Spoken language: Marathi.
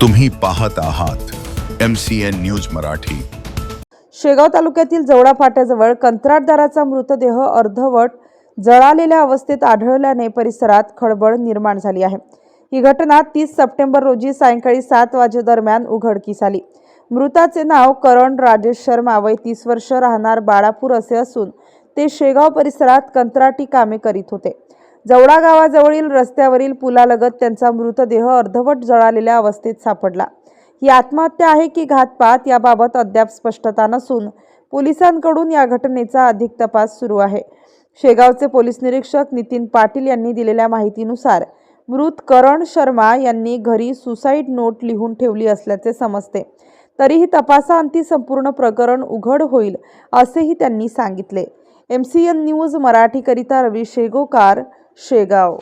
तुम्ही पाहत आहात M C N news Marathi. Shegaon तालुक्यातील जवळा फाट्याजवळ कंत्राटदाराचा मृतदेह अर्धवट जळालेल्या अवस्थेत आढळल्याने परिसरात खळबळ निर्माण झाली आहे. ही घटना तीस सप्टेंबर रोजी सायंकाळी सात वाजेदरम्यान उघडकीस आली. मृताचे नाव करण राजेश शर्मा वय तीस वर्ष राहणार बाळापूर असे असून ते शेगाव परिसरात कंत्राटी कामे करीत होते. जवळा गावाजवळील रस्त्यावरील पुलालगत त्यांचा मृतदेह अर्धवट जळालेल्या अवस्थेत सापडला. ही आत्महत्या आहे की घातपात याबाबत अद्याप स्पष्टता नसून पोलिसांकडून या घटनेचा अधिक तपास सुरू आहे. शेगावचे पोलीस निरीक्षक नितीन पाटील यांनी दिलेल्या माहितीनुसार मृत करण शर्मा यांनी घरी सुसाईड नोट लिहून ठेवली असल्याचे समजते. तरीही तपासाअंती संपूर्ण प्रकरण उघड होईल असेही त्यांनी सांगितले. एम सी एन न्यूज मराठीकरिता रवी शेगोकार शेगाव